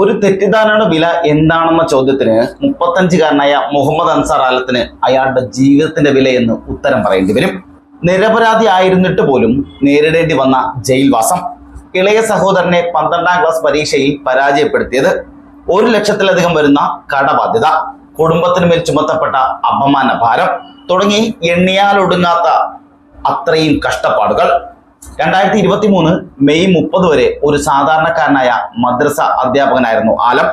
ഒരു തെറ്റിദ്ധാരണയുടെ വില എന്താണെന്ന ചോദ്യത്തിന് മുപ്പത്തഞ്ചുകാരനായ മുഹമ്മദ് അൻസാർ ആലത്തിന് അയാളുടെ ജീവിതത്തിന്റെ വില എന്ന് ഉത്തരം പറയേണ്ടി വരും. നിരപരാധി ആയിരുന്നിട്ട് പോലും നേരിടേണ്ടി വന്ന ജയിൽവാസം. ഇളയ സഹോദരനെ പന്ത്രണ്ടാം ക്ലാസ് പരീക്ഷയിൽ പരാജയപ്പെടുത്തിയത് ഒരു ലക്ഷത്തിലധികം വരുന്ന കടബാധ്യത കുടുംബത്തിന് മേൽ ചുമത്തപ്പെട്ട അപമാന ഭാരം തുടങ്ങി എണ്ണിയാലൊടുങ്ങാത്ത അത്രയും കഷ്ടപ്പാടുകൾ. രണ്ടായിരത്തി ഇരുപത്തി മൂന്ന് മെയ് മുപ്പത് വരെ ഒരു സാധാരണക്കാരനായ മദ്രസ അധ്യാപകനായിരുന്നു ആലം.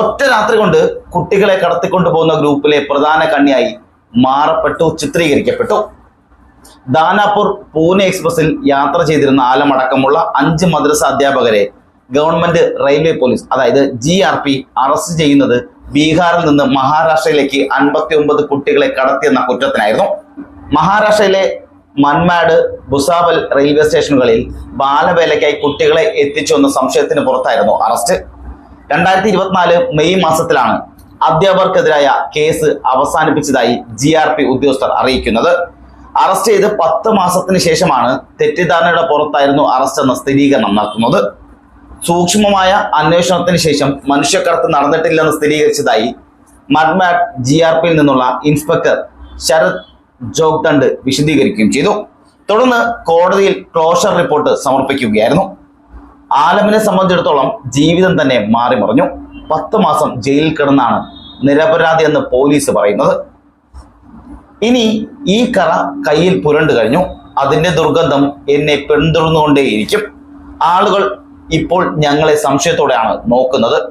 ഒറ്റ രാത്രി കൊണ്ട് കുട്ടികളെ കടത്തിക്കൊണ്ടു പോകുന്ന ഗ്രൂപ്പിലെ പ്രധാന കണ്ണിയായി മാറപ്പെട്ടു ചിത്രീകരിക്കപ്പെട്ടു. ദാനാപൂർ പൂനെ എക്സ്പ്രസിൽ യാത്ര ചെയ്തിരുന്ന ആലമടക്കമുള്ള അഞ്ച് മദ്രസ അധ്യാപകരെ ഗവൺമെന്റ് റെയിൽവേ പോലീസ് അതായത് ജി ആർ പി അറസ്റ്റ് ചെയ്യുന്നത് ബീഹാറിൽ നിന്ന് മഹാരാഷ്ട്രയിലേക്ക് അൻപത്തി ഒമ്പത് കുട്ടികളെ കടത്തിയെന്ന കുറ്റത്തിനായിരുന്നു. മഹാരാഷ്ട്രയിലെ മൻമാഡ് ബുസാവൽ റെയിൽവേ സ്റ്റേഷനുകളിൽ ബാലവേലയ്ക്കായി കുട്ടികളെ എത്തിച്ചു എന്ന സംശയത്തിന് പുറത്തായിരുന്നു അറസ്റ്റ്. രണ്ടായിരത്തി ഇരുപത്തിനാല് മെയ് മാസത്തിലാണ് അധ്യാപകർക്കെതിരായ കേസ് അവസാനിപ്പിച്ചതായി ജി ആർ പി ഉദ്യോഗസ്ഥർ അറിയിക്കുന്നത്. അറസ്റ്റ് ചെയ്ത് പത്ത് മാസത്തിന് ശേഷമാണ് തെറ്റിദ്ധാരണയുടെ പുറത്തായിരുന്നു അറസ്റ്റ് എന്ന സ്ഥിരീകരണം നടത്തുന്നത്. സൂക്ഷ്മമായ അന്വേഷണത്തിന് ശേഷം മനുഷ്യക്കടത്ത് നടന്നിട്ടില്ലെന്ന് സ്ഥിരീകരിച്ചതായി മഡ്മാഡ് ജി ആർ പിയിൽ നിന്നുള്ള ഇൻസ്പെക്ടർ ശരത് ജോഗ്ദണ്ഡ് വിശദീകരിക്കുകയും ചെയ്തു. തുടർന്ന് കോടതിയിൽ ക്ലോഷർ റിപ്പോർട്ട് സമർപ്പിക്കുകയായിരുന്നു. ആലമിനെ സംബന്ധിച്ചിടത്തോളം ജീവിതം തന്നെ മാറി മറിഞ്ഞു. പത്ത് മാസം ജയിലിൽ കിടന്നാണ് നിരപരാധി എന്ന് പോലീസ് പറയുന്നത്. ഇനി ഈ കറ കയ്യിൽ പുരണ്ടു കഴിഞ്ഞു. അതിന്റെ ദുർഗന്ധം എന്നെ പിന്തുടർന്നുകൊണ്ടേയിരിക്കും. ആളുകൾ ഇപ്പോൾ ഞങ്ങളെ സംശയത്തോടെയാണ് നോക്കുന്നത്.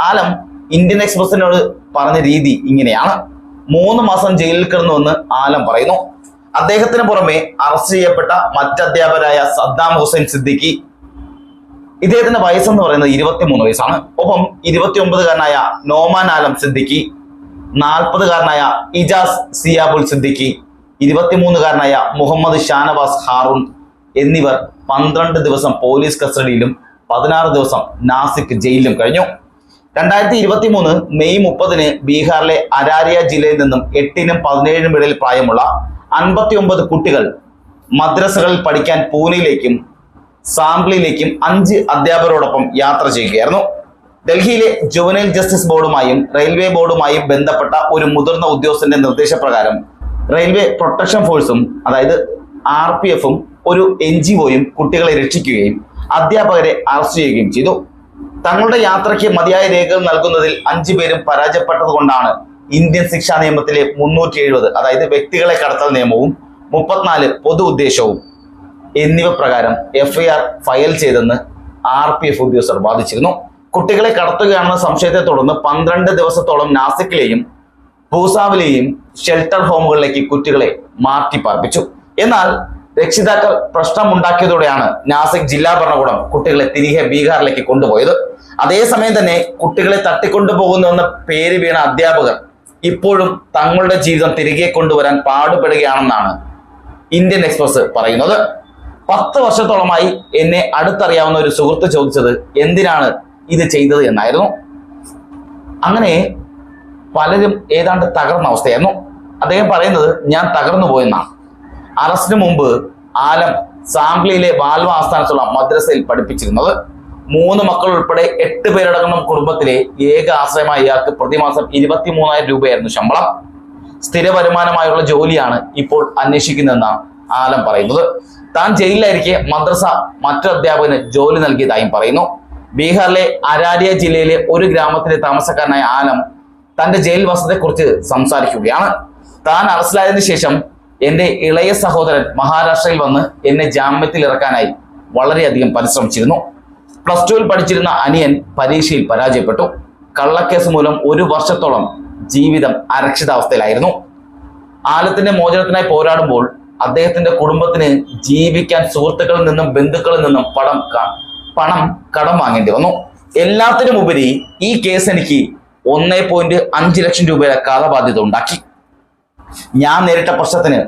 ആലം ഇന്ത്യൻ എക്സ്പ്രസിനോട് പറഞ്ഞ രീതി ഇങ്ങനെയാണ്. മൂന്ന് മാസം ജയിലിൽ കിടന്നുവെന്ന് ആലം പറയുന്നു. അദ്ദേഹത്തിന് പുറമെ അറസ്റ്റ് ചെയ്യപ്പെട്ട മറ്റ് അധ്യാപകരായ സദ്ദാം ഹുസൈൻ സിദ്ദിഖി ഇദ്ദേഹത്തിന്റെ വയസ്സെന്ന് പറയുന്നത് ഇരുപത്തിമൂന്ന് വയസ്സാണ്. ഒപ്പം ഇരുപത്തി ഒമ്പതുകാരനായ നോമാൻ ആലം സിദ്ദിഖി നാൽപ്പതുകാരനായ ഇജാസ് സിയാബുൽ സിദ്ദിഖി ഇരുപത്തിമൂന്നുകാരനായ മുഹമ്മദ് ഷാനവാസ് ഹാറൂൺ എന്നിവർ പന്ത്രണ്ട് ദിവസം പോലീസ് കസ്റ്റഡിയിലും പതിനാറ് ദിവസം നാസിക് ജയിലിലും കഴിഞ്ഞു. രണ്ടായിരത്തി ഇരുപത്തി മൂന്ന് മെയ് മുപ്പതിന് ബീഹാറിലെ അരാരിയ ജില്ലയിൽ നിന്നും എട്ടിനും പതിനേഴിനും ഇടയിൽ പ്രായമുള്ള അൻപത്തി ഒമ്പത് കുട്ടികൾ മദ്രസകളിൽ പഠിക്കാൻ പൂനെയിലേക്കും സാംഗ്ലിയിലേക്കും അഞ്ച് അധ്യാപകരോടൊപ്പം യാത്ര ചെയ്യുകയായിരുന്നു. ഡൽഹിയിലെ ജുവനൈൽ ജസ്റ്റിസ് ബോർഡുമായും റെയിൽവേ ബോർഡുമായും ബന്ധപ്പെട്ട ഒരു മുതിർന്ന ഉദ്യോഗസ്ഥന്റെ നിർദ്ദേശപ്രകാരം റെയിൽവേ പ്രൊട്ടക്ഷൻ ഫോഴ്സും അതായത് ആർ പി എഫും ഒരു എൻ ജി ഒയും കുട്ടികളെ രക്ഷിക്കുകയും അധ്യാപകരെ അറസ്റ്റ് ചെയ്യുകയും ചെയ്തു. തങ്ങളുടെ യാത്രയ്ക്ക് മതിയായ രേഖകൾ നൽകുന്നതിൽ അഞ്ചു പേരും പരാജയപ്പെട്ടതുകൊണ്ടാണ് ഇന്ത്യൻ ശിക്ഷാ നിയമത്തിലെ മുന്നൂറ്റി എഴുപത് അതായത് വ്യക്തികളെ കടത്തൽ നിയമവും മുപ്പത്തിനാല് പൊതു ഉദ്ദേശവും എന്നിവ പ്രകാരം എഫ്ഐആർ ഫയൽ ചെയ്തെന്ന് ആർ പി എഫ് ഉദ്യോഗസ്ഥർ വാദിച്ചിരുന്നു. കുട്ടികളെ കടത്തുകയാണെന്ന സംശയത്തെ തുടർന്ന് പന്ത്രണ്ട് ദിവസത്തോളം നാസിക്കിലെയും ഭൂസാവിലെയും ഷെൽട്ടർ ഹോമുകളിലേക്ക് കുട്ടികളെ മാറ്റി പാർപ്പിച്ചു എന്നാൽ രക്ഷിതാക്കൾ പ്രശ്നമുണ്ടാക്കിയതോടെയാണ് നാസിക് ജില്ലാ ഭരണകൂടം കുട്ടികളെ തിരികെ ബീഹാറിലേക്ക് കൊണ്ടുപോയത്. അതേസമയം തന്നെ കുട്ടികളെ തട്ടിക്കൊണ്ടുപോകുന്നുവെന്ന പേര് വീണ അധ്യാപകർ ഇപ്പോഴും തങ്ങളുടെ ജീവിതം തിരികെ കൊണ്ടുവരാൻ പാടുപെടുകയാണെന്നാണ് ഇന്ത്യൻ എക്സ്പ്രസ് പറയുന്നത്. പത്ത് വർഷത്തോളമായി എന്നെ അടുത്തറിയാവുന്ന ഒരു സുഹൃത്ത് ചോദിച്ചത് എന്തിനാണ് ഇത് ചെയ്തത് എന്നായിരുന്നു. അങ്ങനെ പലരും ഏതാണ്ട് തകർന്ന അവസ്ഥയായിരുന്നു. അദ്ദേഹം പറയുന്നത് ഞാൻ തകർന്നു പോയെന്നാണ്. അറസ്റ്റിന് മുമ്പ് ആലം സാംഗ്ലിയിലെ ബാൽവ ആസ്ഥാനത്തുള്ള മദ്രസയിൽ പഠിപ്പിച്ചിരുന്നത്. മൂന്ന് മക്കൾ ഉൾപ്പെടെ എട്ട് പേരടങ്ങുന്ന കുടുംബത്തിലെ ഏക ആശ്രയമായ ഇയാൾക്ക് പ്രതിമാസം ഇരുപത്തി മൂന്നായിരം രൂപയായിരുന്നു ശമ്പളം. സ്ഥിര വരുമാനമായുള്ള ജോലിയാണ് ഇപ്പോൾ അന്വേഷിക്കുന്നതെന്നാണ് ആലം പറയുന്നത്. താൻ ജയിലിലായിരിക്കെ മദ്രസ മറ്റു അധ്യാപകന് ജോലി നൽകിയതായും പറയുന്നു. ബീഹാറിലെ അരാരിയ ജില്ലയിലെ ഒരു ഗ്രാമത്തിലെ താമസക്കാരനായ ആലം തന്റെ ജയിൽ വസതയെക്കുറിച്ച് സംസാരിക്കുകയാണ്. താൻ അറസ്റ്റിലായതിനു ശേഷം എന്റെ ഇളയ സഹോദരൻ മഹാരാഷ്ട്രയിൽ വന്ന് എന്നെ ജാമ്യത്തിൽ ഇറക്കാനായി വളരെയധികം പരിശ്രമിച്ചിരുന്നു. പ്ലസ് ടുവിൽ പഠിച്ചിരുന്ന അനിയൻ പരീക്ഷയിൽ പരാജയപ്പെട്ടു. കള്ളക്കേസ് മൂലം ഒരു വർഷത്തോളം ജീവിതം അരക്ഷിതാവസ്ഥയിലായിരുന്നു. ആലത്തിന്റെ മോചനത്തിനായി പോരാടുമ്പോൾ അദ്ദേഹത്തിന്റെ കുടുംബത്തിന് ജീവിക്കാൻ സുഹൃത്തുക്കളിൽ നിന്നും ബന്ധുക്കളിൽ നിന്നും പണം പണം കടം വാങ്ങേണ്ടി വന്നു. എല്ലാത്തിനും ഉപരി ഈ കേസ് എനിക്ക് ഒന്നേ പോയിന്റ് അഞ്ച് ലക്ഷം രൂപയുടെ കാലബാധ്യത ഉണ്ടാക്കി. ഞാൻ നേരിട്ട പ്രശ്നത്തിന്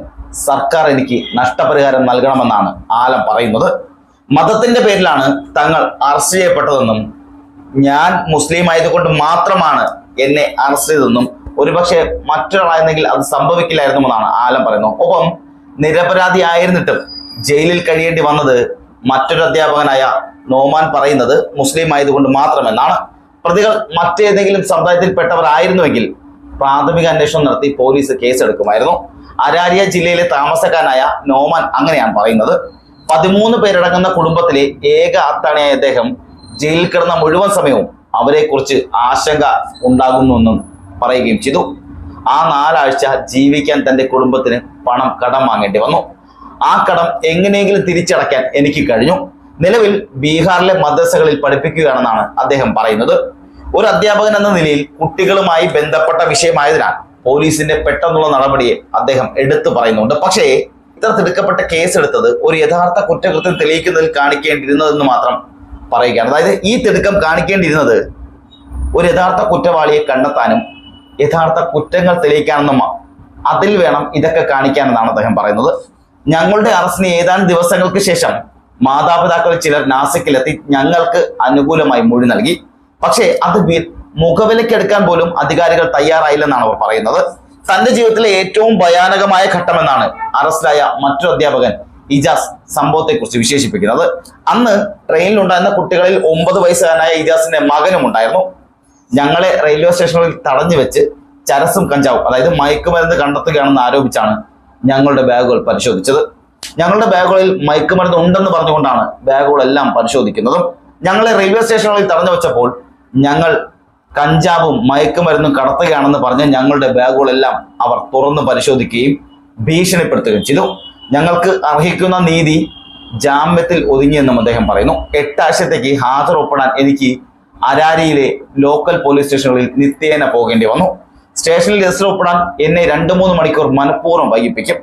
സർക്കാർ എനിക്ക് നഷ്ടപരിഹാരം നൽകണമെന്നാണ് ആലം പറയുന്നത്. മതത്തിന്റെ പേരിലാണ് തങ്ങൾ അറസ്റ്റ് ചെയ്യപ്പെട്ടതെന്നും ഞാൻ മുസ്ലിം ആയതുകൊണ്ട് മാത്രമാണ് എന്നെ അറസ്റ്റ് ചെയ്തതെന്നും ഒരുപക്ഷെ മറ്റൊരാളായിരുന്നെങ്കിൽ അത് സംഭവിക്കില്ലായിരുന്നുമെന്നാണ് ആലം പറയുന്നത്. ഒപ്പം നിരപരാധി ആയിരുന്നിട്ടും ജയിലിൽ കഴിയേണ്ടി വന്നത് മറ്റൊരു അധ്യാപകനായ നോമാൻ പറയുന്നത് മുസ്ലിം ആയതുകൊണ്ട് മാത്രമെന്നാണ്. പ്രതികൾ മറ്റേതെങ്കിലും സമുദായത്തിൽപ്പെട്ടവരായിരുന്നുവെങ്കിൽ പ്രാഥമിക അന്വേഷണം നടത്തി പോലീസ് കേസെടുക്കുമായിരുന്നു. അരാരിയ ജില്ലയിലെ താമസക്കാരനായ നോമാൻ അങ്ങനെയാണ് പറയുന്നത്. പതിമൂന്ന് പേരടങ്ങുന്ന കുടുംബത്തിലെ ഏക അത്താണിയായ അദ്ദേഹം ജയിലിൽ കിടന്ന മുഴുവൻ സമയവും അവരെക്കുറിച്ച് ആശങ്ക ഉണ്ടാകുന്നുവെന്നും പറയുകയും ചെയ്തു. ആ നാലാഴ്ച ജീവിക്കാൻ തന്റെ കുടുംബത്തിന് പണം കടം വാങ്ങേണ്ടി വന്നു. ആ കടം എങ്ങനെയെങ്കിലും തിരിച്ചടയ്ക്കാൻ എനിക്ക് കഴിഞ്ഞു. നിലവിൽ ബീഹാറിലെ മദ്രസകളിൽ പഠിപ്പിക്കുകയാണെന്നാണ് അദ്ദേഹം പറയുന്നത്. ഒരു അധ്യാപകൻ എന്ന നിലയിൽ കുട്ടികളുമായി ബന്ധപ്പെട്ട വിഷയമായതിനാൽ പോലീസിന്റെ പെട്ടെന്നുള്ള നടപടിയെ അദ്ദേഹം എടുത്തു പറയുന്നുണ്ട്. പക്ഷേ ഇത്തരത്തിലെടുക്കപ്പെട്ട കേസ് എടുത്തത് ഒരു യഥാർത്ഥ കുറ്റകൃത്യം തെളിയിക്കുന്നതിൽ കാണിക്കേണ്ടിയിരുന്നതെന്ന് മാത്രം പറയുകയാണ്. അതായത് ഈ തിടുക്കം കാണിക്കേണ്ടിയിരുന്നത് ഒരു യഥാർത്ഥ കുറ്റവാളിയെ കണ്ടെത്താനും യഥാർത്ഥ കുറ്റങ്ങൾ തെളിയിക്കാനെന്നും അതിൽ വേണം ഇതൊക്കെ കാണിക്കാനെന്നാണ് അദ്ദേഹം പറയുന്നത്. ഞങ്ങളുടെ അറസ്റ്റിന് ഏതാനും ദിവസങ്ങൾക്ക് ശേഷം മാതാപിതാക്കൾ ചിലർ നാസിക്കിലെത്തി ഞങ്ങൾക്ക് അനുകൂലമായി മൊഴി നൽകി. പക്ഷേ അത് മുഖവിലക്കെടുക്കാൻ പോലും അധികാരികൾ തയ്യാറായില്ലെന്നാണ് അവർ പറയുന്നത്. തന്റെ ജീവിതത്തിലെ ഏറ്റവും ഭയാനകമായ ഘട്ടമെന്നാണ് അറസ്റ്റിലായ മറ്റൊരു അധ്യാപകൻ ഇജാസ് സംഭവത്തെക്കുറിച്ച് വിശേഷിപ്പിക്കുന്നത്. അന്ന് ട്രെയിനിലുണ്ടായിരുന്ന കുട്ടികളിൽ ഒമ്പത് വയസ്സുകാരനായ ഇജാസിന്റെ മകനും ഉണ്ടായിരുന്നു. ഞങ്ങളെ റെയിൽവേ സ്റ്റേഷനിൽ തടഞ്ഞു വെച്ച് ചരസും കഞ്ചാവും അതായത് മയക്കുമരുന്ന് കണ്ടെത്തുകയാണെന്ന് ആരോപിച്ചാണ് ഞങ്ങളുടെ ബാഗുകൾ പരിശോധിച്ചത്. ഞങ്ങളുടെ ബാഗുകളിൽ മയക്കുമരുന്ന് ഉണ്ടെന്ന് പറഞ്ഞുകൊണ്ടാണ് ബാഗുകളെല്ലാം പരിശോധിക്കുന്നതും. ഞങ്ങളെ റെയിൽവേ സ്റ്റേഷനുകളിൽ തടഞ്ഞു വെച്ചപ്പോൾ ഞങ്ങൾ കഞ്ചാവും മയക്കുമരുന്നും കടത്തുകയാണെന്ന് പറഞ്ഞ് ഞങ്ങളുടെ ബാഗുകളെല്ലാം അവർ തുറന്ന് പരിശോധിക്കുകയും ഭീഷണിപ്പെടുത്തുകയും ചെയ്തു. ഞങ്ങൾക്ക് അർഹിക്കുന്ന നീതി ജാമ്യത്തിൽ ഒതുങ്ങിയെന്നും അദ്ദേഹം പറയുന്നു. എട്ടാഴ്ചത്തേക്ക് ഹാജർ ഒപ്പിടാൻ എനിക്ക് അരാരിയിലെ ലോക്കൽ പോലീസ് സ്റ്റേഷനുകളിൽ നിത്യേന പോകേണ്ടി വന്നു. സ്റ്റേഷനിൽ രജിസ്റ്റർ ഒപ്പിടാൻ എന്നെ രണ്ടു മൂന്ന് മണിക്കൂർ മനഃപൂർവം വൈകിപ്പിക്കും.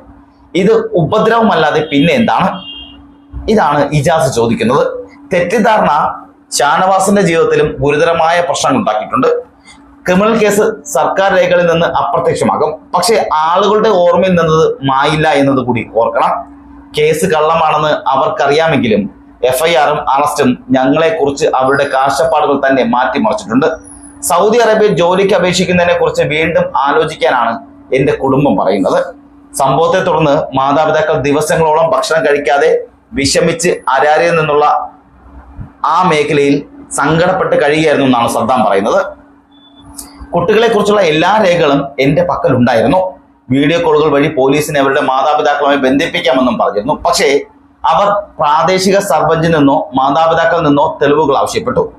ഇത് ഉപദ്രവമല്ലാതെ പിന്നെ എന്താണ്? ഇതാണ് ഇജാസ് ചോദിക്കുന്നത്. തെറ്റിദ്ധാരണ ഷാനവാസിന്റെ ജീവിതത്തിലും ഗുരുതരമായ പ്രശ്നങ്ങൾ ഉണ്ടാക്കിയിട്ടുണ്ട്. ക്രിമിനൽ കേസ് സർക്കാർ രേഖകളിൽ നിന്ന് അപ്രത്യക്ഷമാകും. പക്ഷേ ആളുകളുടെ ഓർമ്മയിൽ നിന്നത് മായില്ല എന്നത് കൂടി ഓർക്കണം. കേസ് കള്ളമാണെന്ന് അവർക്കറിയാമെങ്കിലും എഫ്ഐആറും അറസ്റ്റും ഞങ്ങളെക്കുറിച്ച് അവരുടെ കാഴ്ചപ്പാടുകൾ തന്നെ മാറ്റിമറിച്ചിട്ടുണ്ട്. സൗദി അറേബ്യ ജോലിക്ക് അപേക്ഷിക്കുന്നതിനെ കുറിച്ച് വീണ്ടും ആലോചിക്കാനാണ് എന്റെ കുടുംബം പറയുന്നത്. സംഭവത്തെ തുടർന്ന് മാതാപിതാക്കൾ ദിവസങ്ങളോളം ഭക്ഷണം കഴിക്കാതെ വിഷമിച്ച് അരാരിയിൽ നിന്നുള്ള ആ മേഖലയിൽ സങ്കടപ്പെട്ട് കഴിയുകയായിരുന്നു എന്നാണ് സദ്ദാം പറയുന്നത്. കുട്ടികളെ കുറിച്ചുള്ള എല്ലാ രേഖകളും എന്റെ പക്കൽ ഉണ്ടായിരുന്നു. വീഡിയോ കോളുകൾ വഴി പോലീസിനെ അവരുടെ മാതാപിതാക്കളുമായി ബന്ധിപ്പിക്കാമെന്നും പറഞ്ഞിരുന്നു. പക്ഷേ അവർ പ്രാദേശിക സർപഞ്ചിൽ നിന്നോ മാതാപിതാക്കളിൽ നിന്നോ തെളിവുകൾ ആവശ്യപ്പെട്ടു.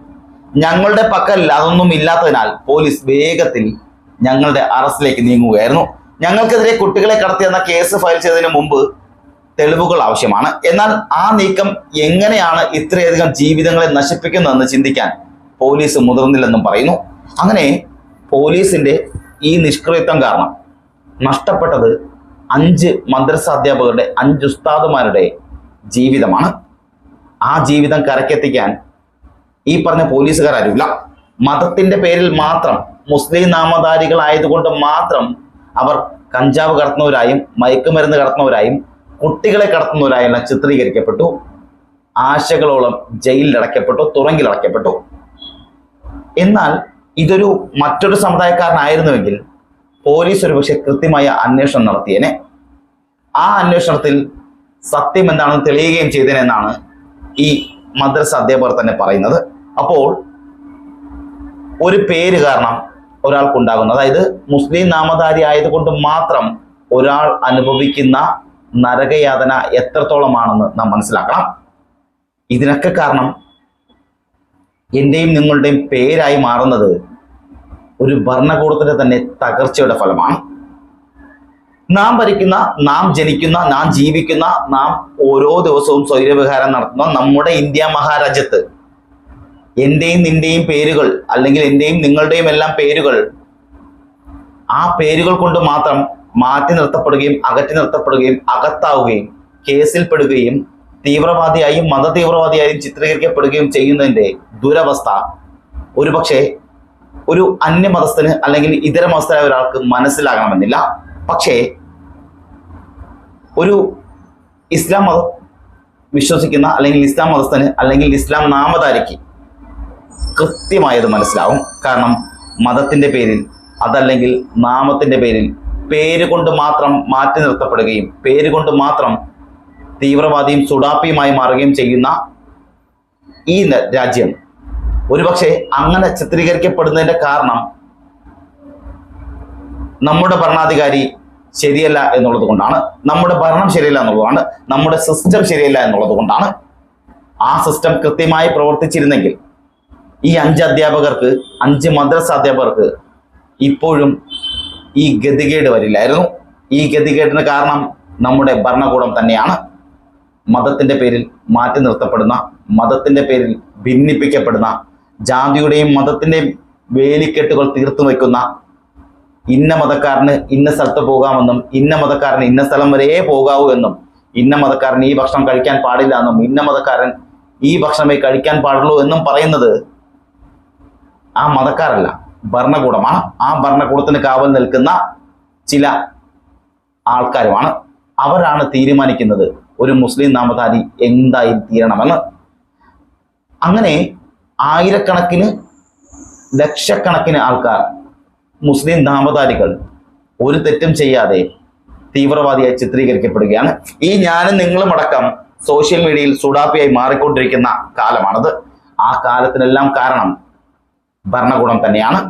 ഞങ്ങളുടെ പക്കൽ അതൊന്നും ഇല്ലാത്തതിനാൽ പോലീസ് വേഗത്തിൽ ഞങ്ങളുടെ അറസ്റ്റിലേക്ക് നീങ്ങുകയായിരുന്നു. ഞങ്ങൾക്കെതിരെ കുട്ടികളെ കടത്തിയെന്ന കേസ് ഫയൽ ചെയ്തതിനു മുമ്പ് തെളിവുകൾ ആവശ്യമാണ്. എന്നാൽ ആ നീക്കം എങ്ങനെയാണ് ഇത്രയധികം ജീവിതങ്ങളെ നശിപ്പിക്കുന്നതെന്ന് ചിന്തിക്കാൻ പോലീസ് മുതിർന്നില്ലെന്നും പറയുന്നു. അങ്ങനെ പോലീസിന്റെ ഈ നിഷ്ക്രിയത്വം കാരണം നഷ്ടപ്പെട്ടത് അഞ്ച് മദ്രസ അധ്യാപകരുടെ അഞ്ച് ഉസ്താദുമാരുടെ ജീവിതമാണ്. ആ ജീവിതം കരക്കെത്തിക്കാൻ ഈ പറഞ്ഞ പോലീസുകാർ ആരുമില്ല മതത്തിന്റെ പേരിൽ മാത്രം മുസ്ലിം നാമധാരികളായതുകൊണ്ട് മാത്രം അവർ കഞ്ചാവ് കടത്തുന്നവരായും മയക്കുമരുന്ന് കടത്തുന്നവരായും കുട്ടികളെ കടത്തുന്നവരായ ചിത്രീകരിക്കപ്പെട്ടു. ആശകളോളം ജയിലിലടയ്ക്കപ്പെട്ടു തുറങ്കിലടയ്ക്കപ്പെട്ടു. എന്നാൽ ഇതൊരു മറ്റൊരു സമുദായക്കാരനായിരുന്നുവെങ്കിൽ പോലീസ് ഒരുപക്ഷെ കൃത്യമായ അന്വേഷണം നടത്തിയേനെ. ആ അന്വേഷണത്തിൽ സത്യം എന്താണെന്ന് തെളിയുകയും ചെയ്തേനെന്നാണ് ഈ മദ്രസ അധ്യാപകർ തന്നെ പറയുന്നത്. അപ്പോൾ ഒരു പേര് കാരണം ഒരാൾക്കുണ്ടാകുന്ന അതായത് മുസ്ലിം നാമധാരി ആയതുകൊണ്ട് മാത്രം ഒരാൾ അനുഭവിക്കുന്ന നരകയാതന എത്രത്തോളമാണെന്ന് നാം മനസ്സിലാക്കണം. ഇതിനൊക്കെ കാരണം എന്റെയും നിങ്ങളുടെയും പേരായി മാറുന്നത് ഒരു ഭരണകൂടത്തിന്റെ തന്നെ തകർച്ചയുടെ ഫലമാണ്. നാം ഭരിക്കുന്ന നാം ജനിക്കുന്ന നാം ജീവിക്കുന്ന നാം ഓരോ ദിവസവും സ്വൈരവിഹാരം നടത്തുന്ന നമ്മുടെ ഇന്ത്യ മഹാരാജ്യത്ത് എന്റെയും നിന്റെയും പേരുകൾ അല്ലെങ്കിൽ എന്റെയും നിങ്ങളുടെയും എല്ലാം പേരുകൾ ആ പേരുകൾ കൊണ്ട് മാത്രം മാറ്റി നിർത്തപ്പെടുകയും അകറ്റി നിർത്തപ്പെടുകയും അകത്താവുകയും കേസിൽപ്പെടുകയും തീവ്രവാദിയായും മത തീവ്രവാദിയായും ചിത്രീകരിക്കപ്പെടുകയും ചെയ്യുന്നതിന്റെ ദുരവസ്ഥ ഒരുപക്ഷെ ഒരു അന്യമതസ്ഥന് അല്ലെങ്കിൽ ഇതര മതസ്ഥരായ ഒരാൾക്ക് മനസ്സിലാകണമെന്നില്ല. പക്ഷേ ഒരു ഇസ്ലാം മതം വിശ്വസിക്കുന്ന അല്ലെങ്കിൽ ഇസ്ലാം മതസ്ഥന് അല്ലെങ്കിൽ ഇസ്ലാം നാമധാരിക്ക് കൃത്യമായത് മനസ്സിലാവും. കാരണം മതത്തിന്റെ പേരിൽ അതല്ലെങ്കിൽ നാമത്തിന്റെ പേരിൽ പേര് കൊണ്ട് മാത്രം മാറ്റി നിർത്തപ്പെടുകയും പേര് കൊണ്ട് മാത്രം തീവ്രവാദിയും സുഡാപ്പിയുമായി മാറുകയും ചെയ്യുന്ന ഈ രാജ്യം. ഒരുപക്ഷെ അങ്ങനെ ചിത്രീകരിക്കപ്പെടുന്നതിന്റെ കാരണം നമ്മുടെ ഭരണാധികാരി ശരിയല്ല എന്നുള്ളത് കൊണ്ടാണ്. നമ്മുടെ ഭരണം ശരിയല്ല എന്നുള്ളതാണ്. നമ്മുടെ സിസ്റ്റം ശരിയല്ല എന്നുള്ളത് കൊണ്ടാണ്. ആ സിസ്റ്റം കൃത്യമായി പ്രവർത്തിച്ചിരുന്നെങ്കിൽ ഈ അഞ്ച് അധ്യാപകർക്ക് അഞ്ച് മദ്രസ അധ്യാപകർക്ക് ഇപ്പോഴും ഈ ഗതികേട് വരില്ലായിരുന്നു. ഈ ഗതികേടിന് കാരണം നമ്മുടെ ഭരണകൂടം തന്നെയാണ്. മതത്തിന്റെ പേരിൽ മാറ്റി നിർത്തപ്പെടുന്ന മതത്തിന്റെ പേരിൽ ഭിന്നിപ്പിക്കപ്പെടുന്ന ജാതിയുടെയും മതത്തിന്റെയും വേലിക്കെട്ടുകൾ തീർത്തു വയ്ക്കുന്ന ഇന്ന മതക്കാരന് ഇന്ന സ്ഥലത്ത് പോകാമെന്നും ഇന്ന മതക്കാരന് ഇന്ന സ്ഥലം വരെ പോകാവൂ എന്നും ഇന്ന മതക്കാരൻ ഈ ഭക്ഷണം കഴിക്കാൻ പാടില്ല എന്നും ഇന്ന മതക്കാരൻ ഈ ഭക്ഷണമേ കഴിക്കാൻ പാടുള്ളൂ എന്നും പറയുന്നത് ആ മതക്കാരല്ല. ഭരണകൂടമാണ്. ആ ഭരണകൂടത്തിന് കാവൽ നിൽക്കുന്ന ചില ആൾക്കാരുമാണ്. അവരാണ് തീരുമാനിക്കുന്നത് ഒരു മുസ്ലിം നാമധാരി എന്തായി തീരണമെന്ന് അങ്ങനെ ആയിരക്കണക്കിന് ലക്ഷക്കണക്കിന് ആൾക്കാർ മുസ്ലിം നാമധാരികൾ ഒരു തെറ്റും ചെയ്യാതെ തീവ്രവാദിയായി ചിത്രീകരിക്കപ്പെടുകയാണ്. ഈ ഞാനും നിങ്ങളും അടക്കം സോഷ്യൽ മീഡിയയിൽ സുഡാപ്പിയായി മാറിക്കൊണ്ടിരിക്കുന്ന കാലമാണത്. ആ കാലത്തിനെല്ലാം കാരണം ഭരണകൂടം തന്നെയാണ്.